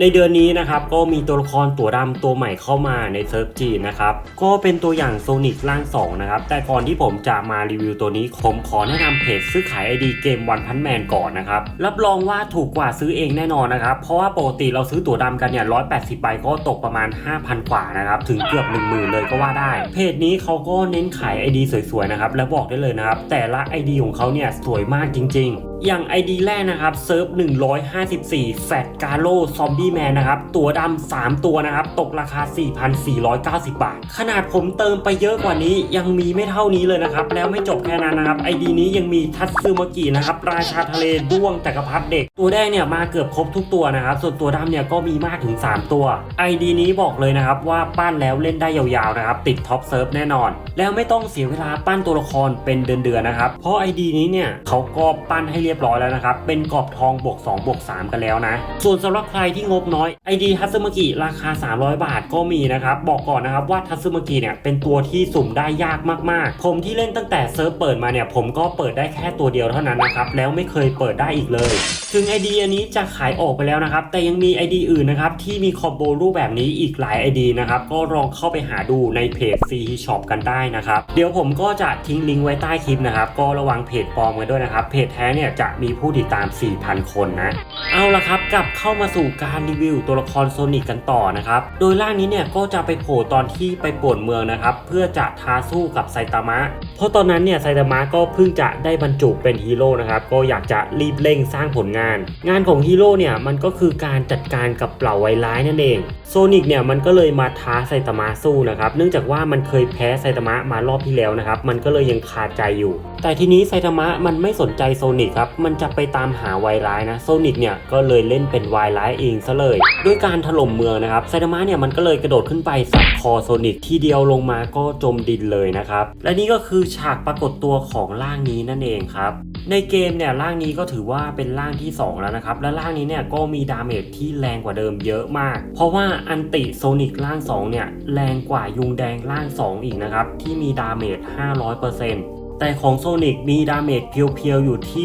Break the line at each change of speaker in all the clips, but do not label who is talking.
ในเดือนนี้นะครับก็มีตัวละครตัวดำตัวใหม่เข้ามาในเซิร์ฟจีนะครับก็เป็นตัวอย่างโซนิกร่าง2นะครับแต่ก่อนที่ผมจะมารีวิวตัวนี้ผมขอแนะนำเพจซื้อขายไอดีเกมวันพันแมนก่อนนะครับรับรองว่าถูกกว่าซื้อเองแน่นอนนะครับเพราะว่าปกติเราซื้อตัวดำกันเนี่ย180ใบก็ตกประมาณ 5,000 กว่านะครับถึงเกือบ1 0,000เลยก็ว่าได้ เพจนี้เขาก็เน้นขายไอดีสวยๆนะครับแล้วบอกได้เลยนะครับแต่ละไอดีของเขาเนี่ยสวยมากจริง ๆ อย่าง ID แรกนะครับเซิร์ฟ154แฟตกาโลซอมบี้แมนนะครับ ตัวดำ3ตัวนะครับ ตกราคา 4,490 บาท ขนาดผมเติมไปเยอะกว่านี้ยังมีไม่เท่านี้เลยนะครับ แล้วไม่จบแค่นั้นนะครับ ID นี้ยังมีทัตซึมากินะครับ ราชาทะเลด้วงจักรพรรดิเด็ก ตัวแดงเนี่ยมาเกือบครบทุกตัวนะครับ ส่วนตัวดำเนี่ยก็มีมากถึง 3 ตัว ID นี้บอกเลยนะครับว่าปั้นแล้วเล่นได้ยาวๆนะครับติดท็อปเซิร์ฟแน่นอน แล้วไม่ต้องเสียเวลาปั้นตัวละครเป็นเดือนๆนะครับเพราะ ID นี้เนี่ยเขาก็ปั้นให้เรียบร้อยแล้วนะครับเป็นกรอบทองบวก2บวก3กันแล้วนะ ส่วนสำหรับใครที่งบน้อย ID ทัสึมากิราคา 300 บาทก็มีนะครับ บอกก่อนนะครับว่าทัสึมากิเนี่ยเป็นตัวที่สุ่มได้ยากมากๆ ผมที่เล่นตั้งแต่เซิร์ฟเปิดมาเนี่ย ผมก็เปิดได้แค่ตัวเดียวเท่านั้นนะครับ แล้วไม่เคยเปิดได้อีกเลย ถึง ID อันนี้จะขายออกไปแล้วนะครับ แต่ยังมี ID อื่นนะครับ ที่มีคอมโบรูปแบบนี้อีกหลาย ID นะครับ ก็ลองเข้าไปหาดูในเพจ c Shop กันได้นะครับ เดี๋ยวผมก็จะทิ้งลิงก์ไว้ใต้คลิปนะครับ ก็ระวังเพจปลอมกันด้วยนะครับ เพจแท้เนี่ยจะมีผู้ติดตาม 4,000 คนนะ เอาละครับ กลับเข้ามาสู่การรีวิวตัวละครโซนิกกันต่อนะครับ โดยร่างนี้เนี่ยก็จะไปโผล่ตอนที่ไปป่วนเมืองนะครับ เพื่อจะท้าสู้กับไซตามะ เพราะตอนนั้นเนี่ยไซตามะก็เพิ่งจะได้บรรจุเป็นฮีโร่นะครับ ก็อยากจะรีบเร่งสร้างผลงาน งานของฮีโร่เนี่ยมันก็คือการจัดการกับเหล่าไวร้ายนั่นเอง โซนิกเนี่ยมันก็เลยมาท้าไซตามะสู้นะครับ เนื่องจากว่ามันเคยแพ้ไซตามะมารอบที่แล้วนะครับ มันก็เลยยังคาใจอยู่ แต่ทีนี้ไซตามะมันไม่สนใจโซนิกครับ มันจะไปตามหาไวร้ายนะ โซนิกเนี่ยก็เลยเล่นเป็นไวร้ายเองซะเลยด้วยการถล่มเมืองนะครับไซตามะเนี่ยมันก็เลยกระโดดขึ้นไปสับคอโซนิกทีเดียวลงมาก็จมดินเลยนะครับและนี่ก็คือฉากปรากฏตัวของร่างนี้นั่นเองครับในเกมเนี่ยร่างนี้ก็ถือว่าเป็นร่างที่ 2 แล้วนะครับและร่างนี้เนี่ยก็มีดาเมจที่แรงกว่าเดิมเยอะมาก เพราะว่าอันติโซนิกร่าง 2 เนี่ยแรงกว่ายุงแดงร่าง 2 อีกนะครับที่มีดาเมจ500% แต่ของโซนิกมีดาเมจเพียวๆ อยู่ที่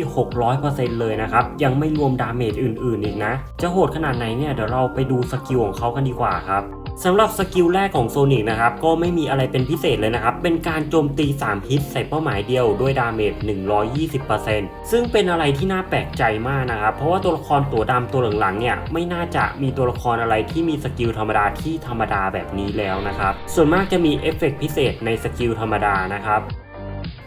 600%เลยนะครับ ยังไม่รวมดาเมจอื่นๆ อีกนะ จะโหดขนาดไหนเนี่ยเดี๋ยวเราไปดูสกิลของเขากันดีกว่าครับสำหรับสกิลแรกของโซนิกนะครับก็ไม่มีอะไรเป็นพิเศษเลยนะครับ เป็นการโจมตี 3 ฮิตใส่เป้าหมายเดียวด้วยดาเมจ 120%ซึ่งเป็นอะไรที่น่าแปลกใจมากนะครับ เพราะว่าตัวละครตัวดำตัวหลังๆเนี่ยไม่น่าจะมีตัวละครอะไรที่มีสกิลธรรมดาที่ธรรมดาแบบนี้แล้วนะครับ ส่วนมากจะมีเอฟเฟกต์พิเศษในสกิลธรรมดานะครับ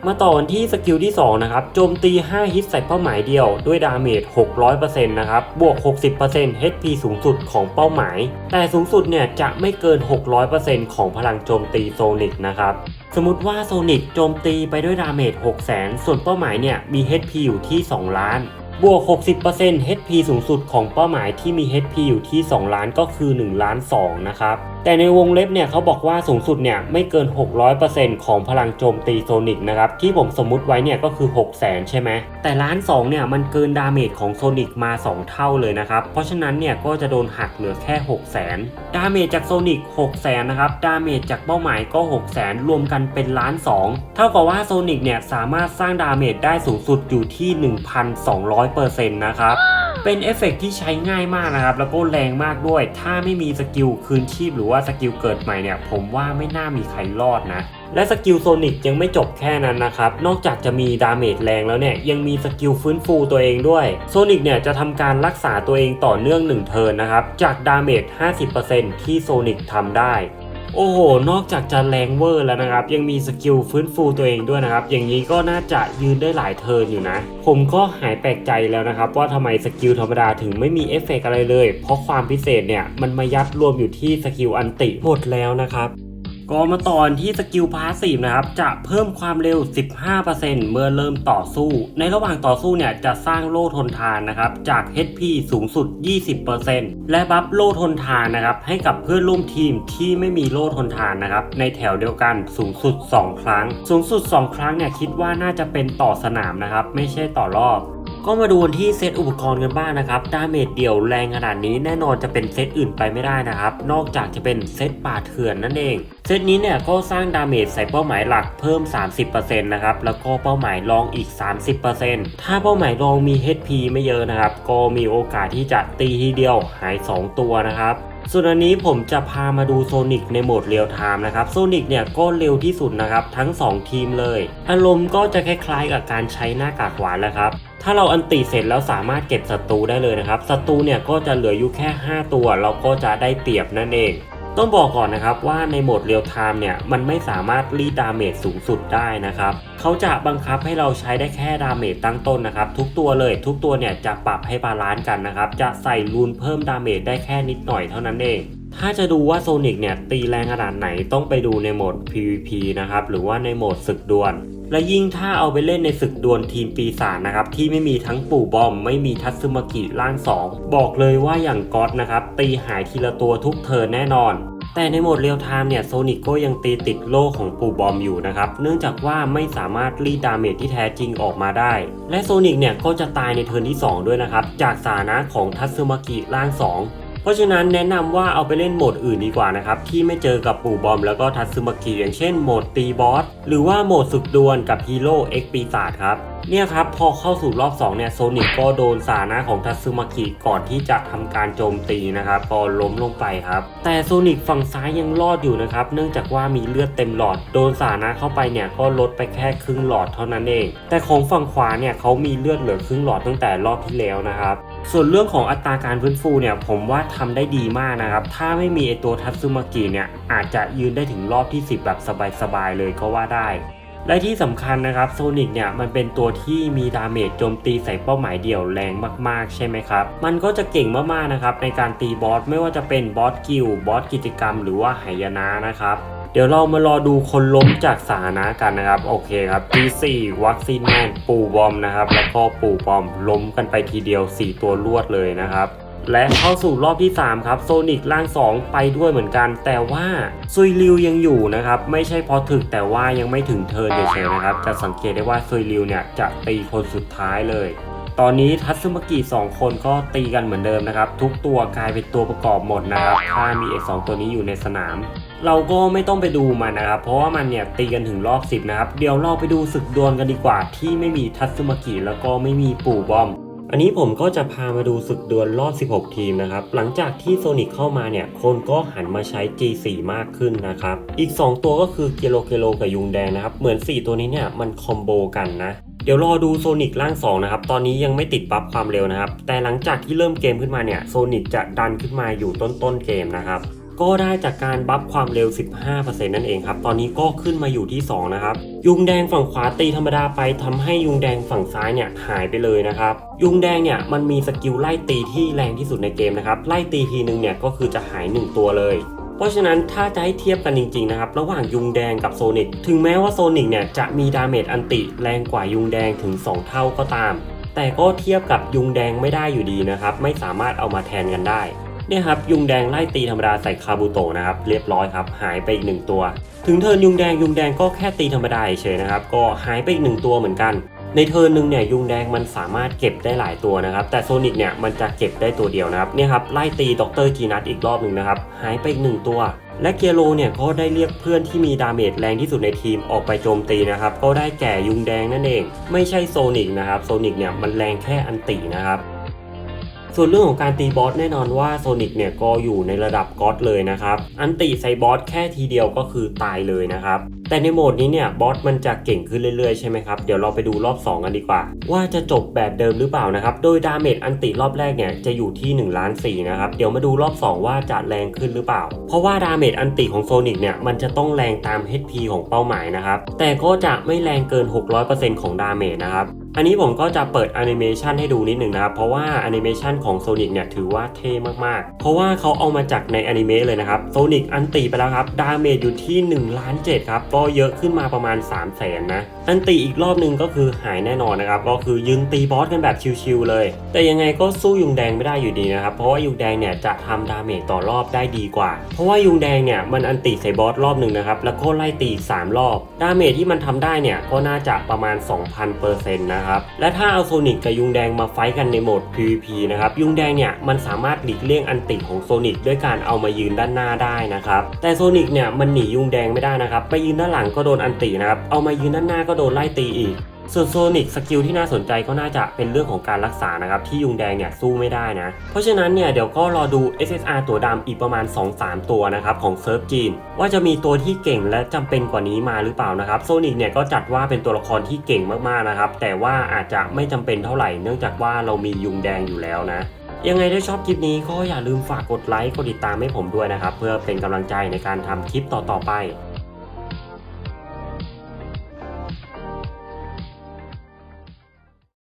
มาต่อที่สกิลที่ 2 นะครับ โจมตี 5 ฮิตใส่เป้าหมายเดียวด้วยดาเมจ 600%นะครับ บวก 60% HP สูงสุดของเป้าหมาย แต่สูงสุดเนี่ยจะไม่เกิน 600%ของพลังโจมตีโซนิกนะครับ สมมติว่าโซนิกโจมตีไปด้วยดาเมจ 600,000 ส่วนเป้าหมายเนี่ยมี HP อยู่ที่ 2 ล้าน บวก 60% HP สูงสุดของเป้าหมายที่มี HP อยู่ที่ 2 ล้านก็คือ 1 ล้าน 2 นะครับ แต่ในวงเล็บเนี่ยเขาบอกว่าสูงสุดเนี่ยไม่เกิน 600%ของพลังโจมตีโซนิกนะครับที่ผมสมมุติไว้เนี่ยก็คือ6 0 0 0 0 0ใช่ไหมแต่ล้าน2เนี่ยมันเกินดาเมจของโซนิกมา 2 เท่าเลยนะครับเพราะฉะนั้นเนี่ยก็จะโดนหักเหลือแค่ 6 0 0 0 0 0ดาเมจจากโซนิก6 0 0 0 0 0นะครับดาเมจจากเป้าหมายก็ 6 0 0 0 0 0 รวมกันเป็นล้าน2เท่ากับว่าโซนิกเนี่ยสามารถสร้างดาเมจได้สูงสุดอยู่ที่ 1,200%นะครับ เป็นเอฟเฟกต์ที่ใช้ง่ายมากนะครับ แล้วก็แรงมากด้วย ถ้าไม่มีสกิลคืนชีพหรือว่าสกิลเกิดใหม่เนี่ย ผมว่าไม่น่ามีใครรอดนะ และสกิลโซนิกยังไม่จบแค่นั้นนะครับ นอกจากจะมีดาเมจแรงแล้วเนี่ย ยังมีสกิลฟื้นฟูตัวเองด้วยโซนิกเนี่ยจะทำการรักษาตัวเองต่อเนื่อง1เทิร์นนะครับ จากดาเมจ 50%ที่โซนิกทำได้ โอ้โห นอกจากจะแรงเวอร์แล้วนะครับ ยังมีสกิลฟื้นฟูตัวเองด้วยนะครับ อย่างนี้ก็น่าจะยืนได้หลายเทิร์นอยู่นะ ผมก็หายแปลกใจแล้วนะครับ ว่าทำไมสกิลธรรมดาถึงไม่มีเอฟเฟกอะไรเลย เพราะความพิเศษเนี่ยมันมายัดรวมอยู่ที่สกิลอันติหมดแล้วนะครับ ก็มาตอนที่สกิลพาสซีฟนะครับ จะเพิ่มความเร็ว 15%เมื่อเริ่มต่อสู้ ในระหว่างต่อสู้เนี่ยจะสร้างโล่ทนทานนะครับ จาก HP สูงสุด 20%และบัฟโล่ทนทานนะครับ ให้กับเพื่อนร่วมทีมที่ไม่มีโล่ทนทานนะครับ ในแถวเดียวกันสูงสุด 2 ครั้ง สูงสุด 2 ครั้งเนี่ยคิดว่าน่าจะเป็นต่อสนามนะครับ ไม่ใช่ต่อรอบ ก็มาดูที่เซตอุปกรณ์กันบ้างนะครับ ดาเมจเดี่ยวแรงขนาดนี้แน่นอนจะเป็นเซตอื่นไปไม่ได้นะครับ นอกจากจะเป็นเซตป่าเถื่อนนั่นเอง เซตนี้เนี่ยก็สร้างดาเมจใส่เป้าหมายหลักเพิ่ม 30%นะครับ แล้วก็เป้าหมายรองอีก 30%ถ้าเป้าหมายรองมี HP ไม่เยอะนะครับ ก็มีโอกาสที่จะตีทีเดียวหาย 2 ตัวนะครับ ส่วนอันนี้ผมจะพามาดูโซนิกในโหมดเรียลไทม์นะครับโซนิกเนี่ยก็เร็วที่สุดนะครับทั้ง 2 ทีมเลย อารมณ์ก็จะคล้ายๆกับการใช้หน้ากากหวานแล้วครับถ้าเราอันติเสร็จแล้วสามารถเก็บศัตรูได้เลยนะครับศัตรูเนี่ยก็จะเหลืออยู่แค่ 5 ตัว เราก็จะได้เปรียบนั่นเอง ต้องบอกก่อนนะครับว่าในโหมดเรียลไทม์เนี่ยมันไม่สามารถรีดดาเมจสูงสุดได้นะครับเขาจะบังคับให้เราใช้ได้แค่ดาเมจตั้งต้นนะครับทุกตัวเลยทุกตัวเนี่ยจะปรับให้บาลานซ์กันนะครับจะใส่รูนเพิ่มดาเมจได้แค่นิดหน่อยเท่านั้นเองถ้าจะดูว่าโซนิกเนี่ยตีแรงขนาดไหนต้องไปดูในโหมด PVP นะครับหรือว่าในโหมดศึกดวล และยิ่งถ้าเอาไปเล่นในศึกดวลทีมปีศาจนะครับ ที่ไม่มีทั้งปู่บอม ไม่มีทัตสึมากิร่าง 2 บอกเลยว่าอย่างก๊อตนะครับ ตีหายทีละตัวทุกเทิร์นแน่นอน แต่ในโหมดเรียลไทม์เนี่ยโซนิกก็ยังตีติดโล่ของปู่บอมอยู่นะครับ เนื่องจากว่าไม่สามารถรีดาเมจที่แท้จริงออกมาได้ และโซนิกเนี่ยก็จะตายในเทิร์นที่ 2 ด้วยนะครับ จากสานะของทัตสึมากิร่าง 2 เพราะฉะนั้นแนะนำว่าเอาไปเล่นโหมดอื่นดีกว่านะครับ ที่ไม่เจอกับปู่บอมแล้วก็ทัตสึมากิอย่างเช่นโหมดตีบอสหรือว่าโหมดสุดดวลกับฮีโร่เอ็กปีศาจครับ เนี่ยครับ พอเข้าสู่รอบ2เนี่ยโซนิกก็โดนสานะของทัตสึมากิก่อนที่จะทำการโจมตีนะครับก็ล้มลงไปครับ แต่โซนิกฝั่งซ้ายยังรอดอยู่นะครับ เนื่องจากว่ามีเลือดเต็มหลอด โดนสานะเข้าไปเนี่ยก็ลดไปแค่ครึ่งหลอดเท่านั้นเอง แต่ของฝั่งขวาเนี่ยเขามีเลือดเหลือครึ่งหลอดตั้งแต่รอบที่แล้วนะครับส่วนเรื่องของอัตราการฟื้นฟูเนี่ยผมว่าทำได้ดีมากนะครับ ถ้าไม่มีไอตัวทัตสึมากิเนี่ยอาจจะยืนได้ถึงรอบที่ 10 แบบสบายๆเลยก็ว่าได้ และที่สำคัญนะครับโซนิกเนี่ยมันเป็นตัวที่มีดาเมจโจมตีใส่เป้าหมายเดี่ยวแรงมากๆ ใช่ไหมครับ มันก็จะเก่งมากๆนะครับในการตีบอสไม่ว่าจะเป็นบอสกิลบอสกิจกรรม หรือว่าหายนะนะครับเดี๋ยวเรามารอดูคนล้มจากสานะกันนะครับ โอเคครับ G4 วัคซีนแมนปูบอมนะครับ แล้วก็ปูบอมล้มกันไปทีเดียว 4 ตัวรวดเลยนะครับ และเข้าสู่รอบที่ 3 ครับโซนิกล่าง 2 ไปด้วยเหมือนกัน แต่ว่าซุยริวยังอยู่นะครับ ไม่ใช่เพอถึกแต่ว่ายังไม่ถึงเทิร์นเฉยๆนะครับ จะสังเกตได้ว่าซุยริวเนี่ยจะตีคนสุดท้ายเลย ตอนนี้ทัตสึมกิ2คนก็ตีกันเหมือนเดิมนะครับ ทุกตัวกลายเป็นตัวประกอบหมดนะครับถ้ามีเอกสองตัวนี้อยู่ในสนาม เราก็ไม่ต้องไปดูมันนะครับ เพราะว่ามันเนี่ยตีกันถึงรอบ 10 นะครับ เดี๋ยวเราไปดูศึกดวลกันดีกว่า ที่ไม่มีทัตสึมกิแล้วก็ไม่มีปู่บอม อันนี้ผมก็จะพามาดูศึกดวลรอบ 16 ทีมนะครับ หลังจากที่โซนิกเข้ามาเนี่ย คนก็หันมาใช้ G4 มากขึ้นนะครับ อีก 2 ตัวก็คือเกโลเกโลกับยุงแดงนะครับ เหมือน 4 ตัวนี้เนี่ยมันคอมโบกันนะ เดี๋ยวรอดูโซนิกร่าง 2 นะครับ ตอนนี้ยังไม่ติดบัฟความเร็วนะครับ แต่หลังจากที่เริ่มเกมขึ้นมาเนี่ย โซนิกจะดันขึ้นมาอยู่ต้นๆเกมนะครับ ก็ได้จากการบัฟความเร็ว 15%นั่นเองครับ ตอนนี้ก็ขึ้นมาอยู่ที่ 2 นะครับ ยุงแดงฝั่งขวาตีธรรมดาไปทำให้ยุงแดงฝั่งซ้ายเนี่ยหายไปเลยนะครับ ยุงแดงเนี่ยมันมีสกิลไล่ตีที่แรงที่สุดในเกมนะครับ ไล่ตีทีนึงเนี่ยก็คือจะหาย 1 ตัวเลยเพราะฉะนั้นถ้าจะให้เทียบกันจริงๆนะครับ ระหว่างยุงแดงกับโซนิกถึงแม้ว่าโซนิกเนี่ยจะมีดาเมจอันติแรงกว่ายุงแดงถึง 2 เท่าก็ตาม แต่ก็เทียบกับยุงแดงไม่ได้อยู่ดีนะครับ ไม่สามารถเอามาแทนกันได้ เนี่ยครับยุงแดงไล่ตีธรรมดาใส่คาบูโตะนะครับเรียบร้อยครับหายไปอีกหนึ่งตัว ถึงเทินยุงแดงยุงแดงก็แค่ตีธรรมดาเฉยนะครับก็หายไปอีกหนึ่งตัวเหมือนกันในเทิร์นหนึ่งเนี่ยยุงแดงมันสามารถเก็บได้หลายตัวนะครับ แต่โซนิกเนี่ยมันจะเก็บได้ตัวเดียวนะครับเนี่ยครับไล่ตีด็อกเตอร์จีนัทอีกรอบหนึ่งนะครับหายไปอีกหนึ่งตัว และเกียโรเนี่ยก็ได้เรียกเพื่อนที่มีดาเมจแรงที่สุดในทีมออกไปโจมตีนะครับก็ได้แก่ยุงแดงนั่นเอง ไม่ใช่โซนิกนะครับโซนิกเนี่ยมันแรงแค่อันตินะครับ ส่วนเรื่องของการตีบอสแน่นอนว่าโซนิกเนี่ยก็อยู่ในระดับก็อดเลยนะครับ อันติใส่บอสแค่ทีเดียวก็คือตายเลยนะครับ แต่ในโหมดนี้เนี่ยบอสมันจะเก่งขึ้นเรื่อยๆใช่ไหมครับ เดี๋ยวเราไปดูรอบ 2 กันดีกว่า ว่าจะจบแบบเดิมหรือเปล่านะครับ โดยดาเมจอันติรอบแรกเนี่ยจะอยู่ที่1ล้าน4นะครับ เดี๋ยวมาดูรอบ 2 ว่าจะแรงขึ้นหรือเปล่า เพราะว่าดาเมจอันติของโซนิกเนี่ยมันจะต้องแรงตาม HP ของเป้าหมายนะครับ แต่ก็จะไม่แรงเกิน 600%ของดาเมจนะครับ อันนี้ผมก็จะเปิดแอนิเมชันให้ดูนิดหนึ่งนะครับ เพราะว่าแอนิเมชันของโซนิกเนี่ยถือว่าเท่มากๆ เพราะว่าเขาเอามาจากในแอนิเมะเลยนะครับโซนิกอันตีไปแล้วครับ ดาเมจอยู่ที่1ล้าน7ครับ ก็เยอะขึ้นมาประมาณ 3 0 0แสนนะ อันตีอีกรอบหนึงก็คือหายแน่นอนนะครับ ก็คือยืนตีบอสกันแบบชิวๆเลย แต่ยังไงก็สู้ยุงแดงไม่ได้อยู่ดีนะครับ เพราะว่ายุงแดงเนี่ยจะทำดาเมจต่อรอบได้ดีกว่า เพราะว่ายุงแดงเนี่ยมันอันตีใส่บอสรอบหนึ่งนะครับ แล้วก็ไล่ตีอีก3รอบ ดาเมจที่มันทำได้เนี่ยก็น่าจะประมาณ 2,000%นะนะครับ และถ้าเอาโซนิกกับยุงแดงมาไฟกันในโหมด PVP นะครับ ยุงแดงเนี่ยมันสามารถหลีกเลี่ยงอันติของโซนิกด้วยการเอามายืนด้านหน้าได้นะครับ แต่โซนิกเนี่ยมันหนียุงแดงไม่ได้นะครับ ไปยืนด้านหลังก็โดนอันตินะครับ เอามายืนด้านหน้าก็โดนไล่ตีอีก ส่วนโซนิกสกิลที่น่าสนใจก็น่าจะเป็นเรื่องของการรักษานะครับ ที่ยุงแดงเนี่ยสู้ไม่ได้นะ เพราะฉะนั้นเนี่ยเดี๋ยวก็รอดู SSR ตัวดำอีกประมาณ 2-3 ตัวนะครับของเซิร์ฟจีน ว่าจะมีตัวที่เก่งและจำเป็นกว่านี้มาหรือเปล่านะครับโซนิกเนี่ยก็จัดว่าเป็นตัวละครที่เก่งมากๆนะครับแต่ว่าอาจจะไม่จำเป็นเท่าไหร่เนื่องจากว่าเรามียุงแดงอยู่แล้วนะยังไงถ้าชอบคลิปนี้ก็อย่าลืมฝากกดไลค์กดติดตามให้ผมด้วยนะครับ เพื่อเป็นกำลังใจในการทำคลิปต่อๆไป